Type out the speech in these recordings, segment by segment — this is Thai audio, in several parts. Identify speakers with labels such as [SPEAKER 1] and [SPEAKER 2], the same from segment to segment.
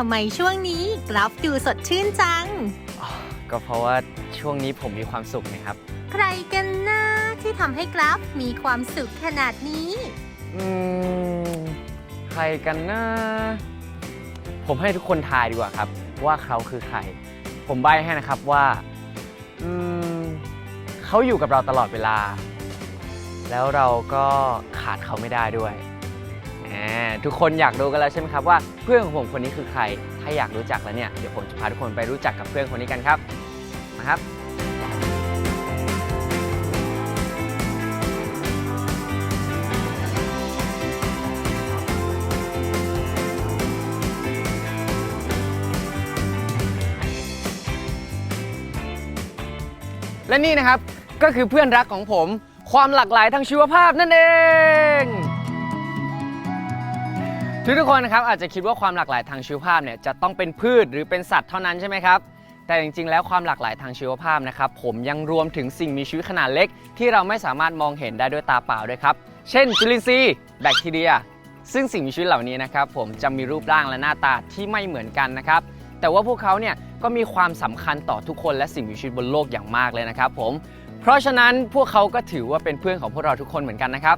[SPEAKER 1] ทำไมช่วงนี้กราฟดูสดชื่นจัง
[SPEAKER 2] ก็เพราะว่าช่วงนี้ผมมีความสุขนะครับ
[SPEAKER 1] ใครกันนะที่ทำให้กราฟมีความสุขขนาดนี้
[SPEAKER 2] อืมใครกันนะ ผมให้ทุกคนทายดีกว่าครับ ว่าเขาคือใคร ผมใบให้นะครับว่า อืมเขาอยู่กับเราตลอดเวลา แล้วเราก็ขาดเขาไม่ได้ด้วยแหม ทุกคนอยากรู้กันแล้วใช่ไหมครับว่าเพื่อนของผมคนนี้คือใคร ถ้าอยากรู้จักแล้วเนี่ยเดี๋ยวผมจะพาทุกคนไปรู้จักกับเพื่อนคนนี้กันครับมาครับ และนี่นะครับก็คือเพื่อนรักของผม ความหลากหลายทางชีวภาพนั่นเอง ทุกทุกคนนะครับอาจจะคิดว่าความหลากหลายทางชีวภาพเนี่ยจะต้องเป็นพืชหรือเป็นสัตว์เท่านั้นใช่ไหมครับแต่จริงๆ แล้วความหลากหลายทางชีวภาพนะครับผมยังรวมถึงสิ่งมีชีวิตขนาดเล็ก ที่เราไม่สามารถมองเห็นได้ด้วยตาเปล่าด้วยครับ เช่นจุลินทรีย์แบคทีเรีย ซึ่งสิ่งมีชีวิตเหล่านี้นะครับผมจะมีรูปร่างและหน้าตาที่ไม่เหมือนกันนะครับแต่ว่าพวกเขาเนี่ยก็มีความสำคัญต่อทุกคนและสิ่งมีชีวิตบนโลกอย่างมากเลยนะครับผมเพราะฉะนั้นพวกเขาก็ถือว่าเป็นเพื่อนของพวกเราทุกคนเหมือนกันนะครับ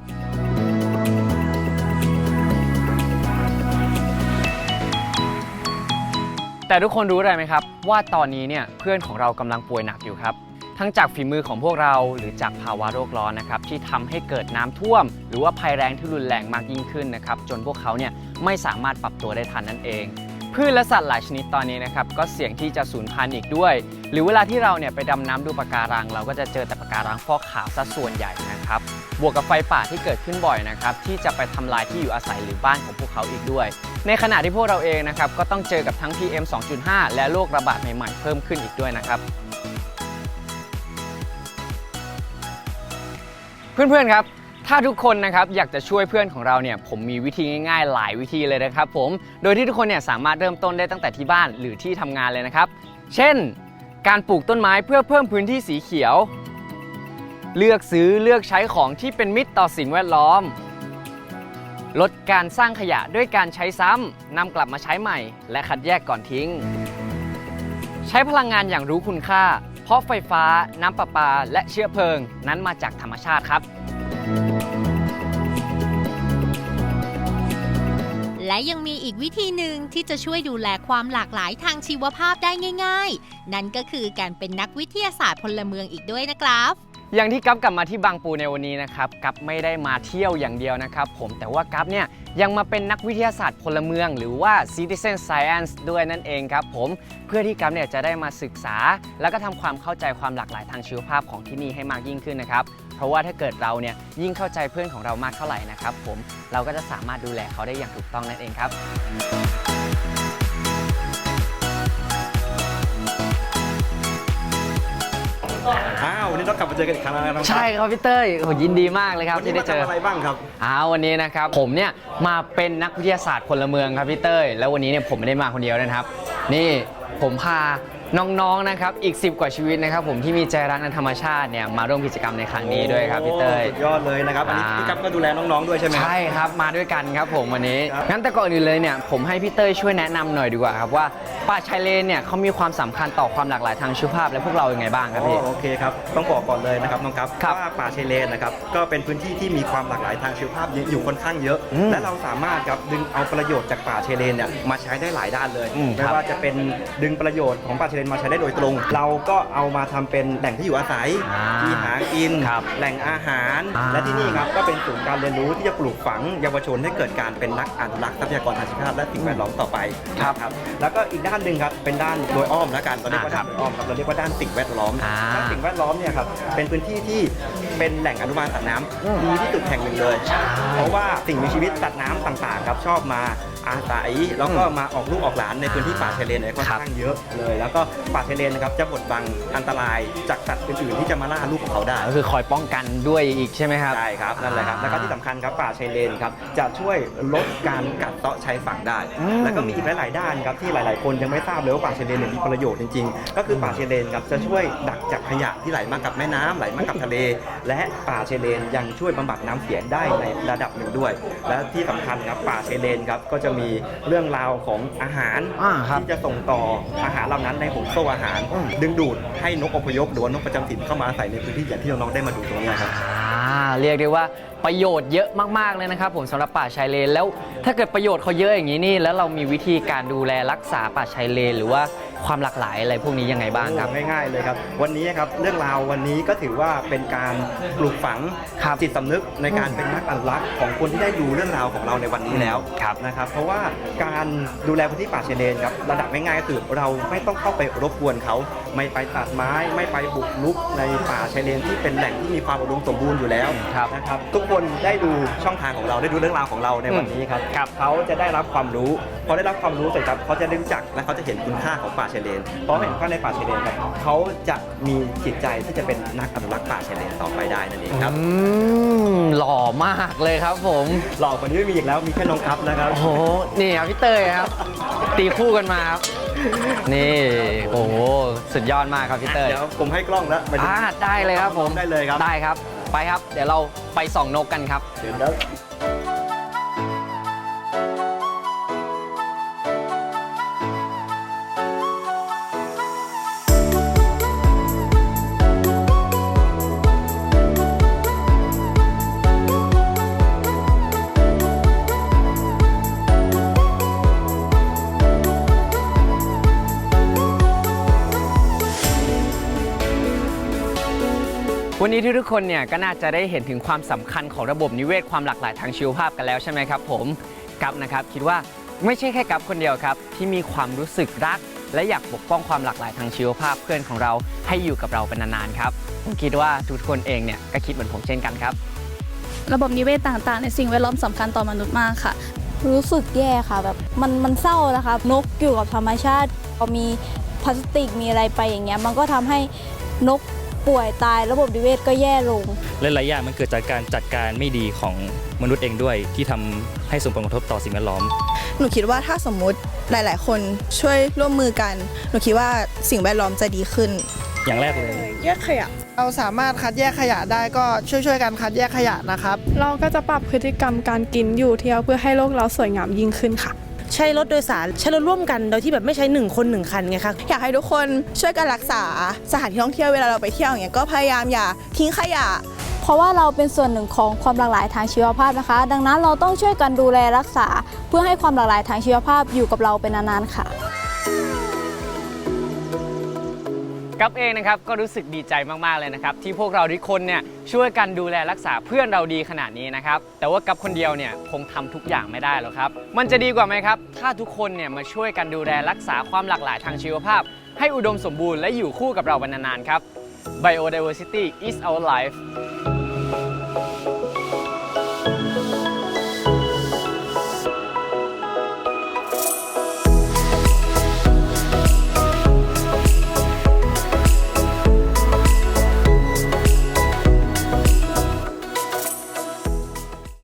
[SPEAKER 2] แต่ทุกคนรู้อะไรไหมครับ ว่าตอนนี้เนี่ยเพื่อนของเรากำลังป่วยหนักอยู่ครับ ทั้งจากฝีมือของพวกเราหรือจากภาวะโรคร้อนนะครับที่ทำให้เกิดน้ำท่วม หรือว่าภัยแรงที่รุนแรงมากยิ่งขึ้นนะครับจนพวกเขาเนี่ยไม่สามารถปรับตัวได้ทันนั่นเอง พืชและสัตว์หลายชนิดตอนนี้นะครับก็เสี่ยงที่จะสูญพันธุ์อีกด้วย หรือเวลาที่เราเนี่ยไปดำน้ำดูปะการัง เราก็จะเจอแต่ปะการังฟอกขาวซะส่วนใหญ่นะครับ บวกกับไฟป่าที่เกิดขึ้นบ่อยนะครับที่จะไปทำลายที่อยู่อาศัยหรือบ้านของพวกเขาอีกด้วย ในขณะที่พวกเราเองนะครับก็ต้องเจอกับทั้ง PM 2.5 และโรคระบาดใหม่ๆเพิ่มขึ้นอีกด้วยนะครับ เพื่อนๆครับ ถ้าทุกคนนะครับอยากจะช่วยเพื่อนของเราเนี่ยผมมีวิธีง่ายๆ หลายวิธีเลยนะครับผมโดยที่ทุกคนเนี่ยสามารถเริ่มต้นได้ตั้งแต่ที่บ้านหรือที่ทำงานเลยนะครับ เช่น การปลูกต้นไม้เพื่อเพิ่มพื้นที่สีเขียว เลือกซื้อเลือกใช้ของที่เป็นมิตรต่อสิ่งแวดล้อม ลดการสร้างขยะด้วยการใช้ซ้ำนำกลับมาใช้ใหม่ และคัดแยกก่อนทิ้ง ใช้พลังงานอย่างรู้คุณค่า เพราะไฟฟ้า น้ำประปา และเชื้อเพลิง นั้นมาจากธรรมชาติครับ
[SPEAKER 1] และยังมีอีกวิธีหนึ่งที่จะช่วยดูแลความหลากหลายทางชีวภาพได้ง่าย ๆ นั่นก็คือการเป็นนักวิทยาศาสตร์พลเมืองอีกด้วยนะครับ
[SPEAKER 2] อย่างที่กัฟกลับมาที่บางปูในวันนี้นะครับกัฟไม่ได้มาเที่ยวอย่างเดียวนะครับ ผมแต่ว่ากัฟเนี่ยยังมาเป็นนักวิทยาศาสตร์พลเมือง หรือว่า citizen science ด้วยนั่นเองครับผมเพื่อที่กัฟเนี่ยจะได้มาศึกษา แล้วก็ทำความเข้าใจความหลากหลายทางชีวภาพของที่นี่ให้มากยิ่งขึ้นนะครับ เพราะว่าถ้าเกิดเราเนี่ยยิ่งเข้าใจเพื่อนของเรามากเท่าไหร่นะครับผมเราก็จะสามารถดูแลเขาได้อย่างถูกต้องนั่นเองครับ
[SPEAKER 3] อ้าววันนี้เรากลับมาเจอกันอีกครั้งแล้วนะครับ
[SPEAKER 2] ใช่ครับพี่เต้ยโอ้ยินดีมากเลยครับ
[SPEAKER 3] วันนี้
[SPEAKER 2] ที่ได้
[SPEAKER 3] มา
[SPEAKER 2] เจอ
[SPEAKER 3] ทำอะไรบ้างครับ
[SPEAKER 2] อ้าววันนี้นะครับผมเนี่ยมาเป็นนักวิทยาศาสตร์พลเมืองครับพี่เต้ยแล้ววันนี้เนี่ยผมไม่ได้มาคนเดียวนะครับ นี่ผมพา น้องๆนะครับอีก 10 กว่าชีวิตนะครับผมที่มีใจรักในธรรมชาติเนี่ยมาร่วมกิจกรรมในครั้งนี้ด้วยครับพี่เต้ย
[SPEAKER 3] โอ้สุดยอดเลยนะครับ อันนี้
[SPEAKER 2] อ่า
[SPEAKER 3] พี่กั๊บก็ดูแลน้องๆด้วยใช่ไหมครับ
[SPEAKER 2] ใช่ครับมาด้วยกันครับผมวันนี้
[SPEAKER 3] ครับ
[SPEAKER 2] งั้นแต่ก่อนอื่นเลยเนี่ยผมให้พี่เต้ยช่วยแนะนำหน่อยดีกว่าครับว่าป่าชายเลนเนี่ยเขามีความสำคัญต่อความหลากหลายทางชีวภาพและพวกเรายังไงบ้างครับ
[SPEAKER 3] โอ้
[SPEAKER 2] พี่
[SPEAKER 3] โอเคครับ ต้องบอกก่อนเลยนะครับน้องกั๊บ
[SPEAKER 2] ครับ
[SPEAKER 3] ว่าป่าชายเลนนะครับก็เป็นพื้นที่ที่มีความหลากหลายทางชีวภาพอยู่ค่อนข้างเยอะ
[SPEAKER 2] อืม
[SPEAKER 3] และเราสามารถครับดึงเอาประโยชน์จากป่าชายเลนเนี่ยมาใช้ได้หลายด้านเลย
[SPEAKER 2] อืม
[SPEAKER 3] ไม่
[SPEAKER 2] ครับ
[SPEAKER 3] ว่าจะเป็นดึงประโยชน์ของป่าชายเลนมาใช้ได้โดยตรง เราก็เอามาทำเป็นแหล่งที่อยู่อาศัย
[SPEAKER 2] อ่า
[SPEAKER 3] ที่หากิน
[SPEAKER 2] ครับ
[SPEAKER 3] แหล่งอาหาร
[SPEAKER 2] อ่า
[SPEAKER 3] และที่นี่ครับก็เป็นศูนย์การเรียนรู้ที่จะปลูกฝังเยาวชนให้เกิดการเป็นนักอนุรักษ์ทรัพยากรทางธรรมชาติและสิ่งแวดล้อมต่อไป
[SPEAKER 2] ครับ
[SPEAKER 3] นะครับแล้วก็อีกด้านหนึ่งครับเป็นด้านโดยอ้อมแล้วกันเราเรียกว่า
[SPEAKER 2] อ่า
[SPEAKER 3] ด้านโดยอ้อมครับเราเรียกว่าด้านสิ่งแวดล้อม
[SPEAKER 2] อ่า
[SPEAKER 3] ด้านสิ่งแวดล้อมเนี่ยครับเป็นพื้นที่ที่เป็นแหล่งอนุบาลสัตว์น้
[SPEAKER 2] อืมำ
[SPEAKER 3] ดีที่สุดแห่งหนึ่งเลย เพราะว่าสิ่งมีชีวิตสัตว์น้ำต่างๆครับชอบมา อาศัยแล้วก็มาออกลูกออกหลานในพื้นที่ป่าชายเลนเนี่ยค่อนข้างเยอะเลย แล้วก็ป่าชายเลนนะครับจะบดบังอันตรายจากสัตว์อื่นๆที่จะมาล่าลูกของเขาได้
[SPEAKER 2] ก็คือคอยป้องกันด้วยอีกใช่ไหมครับ
[SPEAKER 3] ใช่ครับนั่นแหละครับแล้วก็ที่สำคัญครับป่าชายเลนครับจะช่วยลดการกัดเซาะชายฝั่งได้
[SPEAKER 2] อืม
[SPEAKER 3] แล้วก็มีอีกหลาย ๆ ด้านครับที่หลาย ๆ คนยังไม่ทราบเลยว่าป่าชายเลนเนี่ยมีประโยชน์จริง ๆ ก็คือป่าชายเลนครับจะช่วยดักจับขยะที่ไหลมากับแม่น้ำไหลมากับทะเล และป่าชายเลนยังช่วยบำบัดน้ำเสียได้ในระดับหนึ่งด้วย และที่สำคัญครับป่าชายเลนครับก็จะมีเรื่องราวของอาหาร
[SPEAKER 2] อ่าครับ
[SPEAKER 3] ที่จะส่งต่ออาหารเหล่านั้นในห่วงโซ่อาหาร
[SPEAKER 2] อืม
[SPEAKER 3] ดึงดูดให้นกอพยพหรือว่านกประจำถิ่นเข้ามาอาศัยในพื้นที่อย่างที่น้องๆได้มาดูตรงเนี้ยครับ
[SPEAKER 2] อ่า เรียกได้ว่าประโยชน์เยอะมากๆเลยนะครับผมสำหรับป่าชายเลนแล้ว ถ้าเกิดประโยชน์เขาเยอะอย่างนี้นี่แล้วเรามีวิธีการดูแลรักษาป่าชายเลน หรือว่าความหลากหลายอะไรพวกนี้ยังไงบ้างครับ
[SPEAKER 3] โอ้ง่ายๆเลยครับ วันนี้ครับเรื่องราววันนี้ก็ถือว่าเป็นการปลูกฝัง
[SPEAKER 2] ครับ
[SPEAKER 3] จิตสำนึกในการเป็นนักอนุรักษ์ของคนที่ได้ดูเรื่องราวของเราในวันนี้แล้ว
[SPEAKER 2] ครับ
[SPEAKER 3] นะครับ เพราะว่าการดูแลพื้นที่ป่าชายเลนครับระดับง่ายๆก็คือเราไม่ต้องเข้าไปรบกวนเขาไม่ไปตัดไม้ไม่ไปบุกรุกในป่าชายเลนที่เป็นแหล่งที่มีความอุดมสมบูรณ์อยู่แล้ว
[SPEAKER 2] ครับ
[SPEAKER 3] นะครับทุกคนได้ดูช่องทางของเราได้ดูเรื่องราวของเราในวันนี้ครับ
[SPEAKER 2] ครับ
[SPEAKER 3] เขาจะได้รับความรู้พอได้รับความรู้เสร็จครับเขาจะได้รู้จักและเขาจะเห็นคุณค่าของป่าชายเลนเพราะเห็นค่าในป่าชายเลนครับเขาจะมีจิตใจที่จะเป็นนักอนุรักษ์ป่าชายเลนต่อไปได้นั่นเองครับ
[SPEAKER 2] อืมหล่อมากเลยครับผม
[SPEAKER 3] หล่อกว่านี้ไม่มีอีกแล้วมีแค่น้องอัพนะครับ
[SPEAKER 2] โอ้โหนี่ครับพี่เตยครับตีคู่กันมาครับนี่โอ้โหสุดยอดมากครับพี่เตย
[SPEAKER 3] เดี๋ยวผมให้กล้องแล้วไปดู
[SPEAKER 2] อ่าได้เลยครับผม
[SPEAKER 3] ได้เลยครับ
[SPEAKER 2] ได้ครับ ไปครับ เดี๋ยวเราไปส่องนกกันครับ
[SPEAKER 3] เดี๋ยว
[SPEAKER 2] วันนี้ทุกๆคนเนี่ยก็น่าจะได้เห็นถึงความสำคัญของระบบนิเวศความหลากหลายทางชีวภาพกันแล้วใช่ไหมครับผมกับนะครับคิดว่าไม่ใช่แค่กับคนเดียวครับ ที่มีความรู้สึกรัก และอยากปกป้องความหลากหลายทางชีวภาพเพื่อนของเราให้อยู่กับเราเป็นนานๆครับผมคิดว่าทุกคนเองเนี่ยก็คิดเหมือนผมเช่นกันครับ
[SPEAKER 4] ระบบนิเวศต่างๆ ในสิ่งแวดล้อมสำคัญต่อมนุษย์มากค่ะ
[SPEAKER 5] รู้สึกแย่ค่ะแบบมันมันเศร้านะคะนกอยู่กับธรรมชาติพอมีพลาสติกมีอะไรไปอย่างเงี้ยมันก็ทำให้นก ป่วยตายระบบนิเวศก็แย่ลง
[SPEAKER 6] และหลายอย่างมันเกิดจากการจัดการไม่ดีของมนุษย์เองด้วย ที่ทำให้ส่งผลกระทบต่อสิ่งแวดล้อม
[SPEAKER 7] หนูคิดว่าถ้าสมมุติหลาย ๆ คนช่วยร่วมมือกัน หนูคิดว่าสิ่งแวดล้อมจะดีขึ้น
[SPEAKER 6] อย่างแรกเลย
[SPEAKER 8] แยกขยะ เราสามารถคัดแยกขยะได้ก็ช่วย ๆ กันคัดแยกขยะนะครับ
[SPEAKER 9] เราก็จะปรับพฤติกรรมการกินอยู่เที่ยวเพื่อให้โลกเราสวยงามยิ่งขึ้นค่ะ
[SPEAKER 10] ใช้รถโดยสารใช้รถร่วมกันโดยที่แบบไม่ใช้หนึ่งคนหนึ่งคันไงคะ
[SPEAKER 7] อยากให้ทุกคนช่วยกันรักษาสถานที่ท่องเที่ยวเวลาเราไปเที่ยวอย่างเงี้ยก็พยายามอย่าทิ้งขยะ
[SPEAKER 5] เพราะว่าเราเป็นส่วนหนึ่งของความหลากหลายทางชีวภาพนะคะ ดังนั้นเราต้องช่วยกันดูแลรักษา เพื่อให้ความหลากหลายทางชีวภาพอยู่กับเราเป็นนานๆค่ะ
[SPEAKER 2] กับเองนะครับก็รู้สึกดีใจมากๆเลยนะครับที่พวกเราทุกคนเนี่ยช่วยกันดูแลรักษาเพื่อนเราดีขนาดนี้นะครับแต่ว่ากับคนเดียวเนี่ยคงทำทุกอย่างไม่ได้หรอกครับมันจะดีกว่าไหมครับถ้าทุกคนเนี่ยมาช่วยกันดูแลรักษาความหลากหลายทางชีวภาพ ให้อุดมสมบูรณ์และอยู่คู่กับเราเป็นนานๆครับ Biodiversity is our life